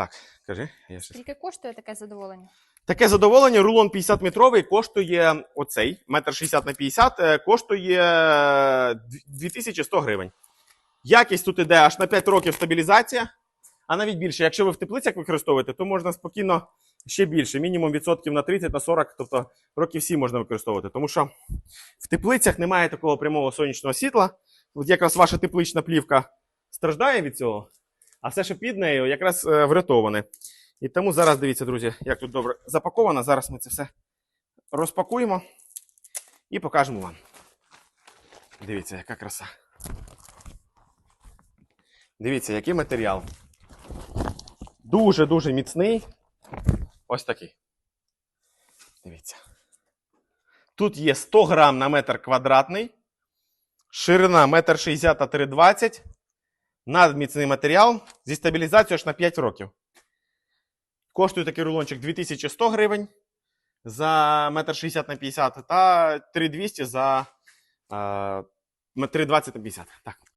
Так, кажи. Я щас. Скільки коштує таке задоволення? Таке задоволення, рулон 50-метровий коштує оцей, метр 60 на 50, е, коштує е, 2100 гривень. Якість тут іде аж на 5 років стабілізація, а навіть більше. Якщо ви в теплицях використовуєте, то можна спокійно ще більше, мінімум відсотків на 30, на 40, тобто років 7 можна використовувати. Тому що в теплицях немає такого прямого сонячного світла. От якраз ваша теплична плівка страждає від цього, а все, що під нею, якраз е, врятоване. І тому зараз дивіться, друзі, як тут добре запаковано. Зараз ми це все розпакуємо і покажемо вам. Дивіться, яка краса. Дивіться, який матеріал. Дуже-дуже міцний. Ось такий. Дивіться. Тут є 100 грам на метр квадратний, ширина 1,60 та 3,20. Надміцний матеріал зі стабілізацією аж на 5 років. Коштує такий рулончик 2100 гривень за 1,60 на 50 та 3200 за е, 3,20 на 50. Так.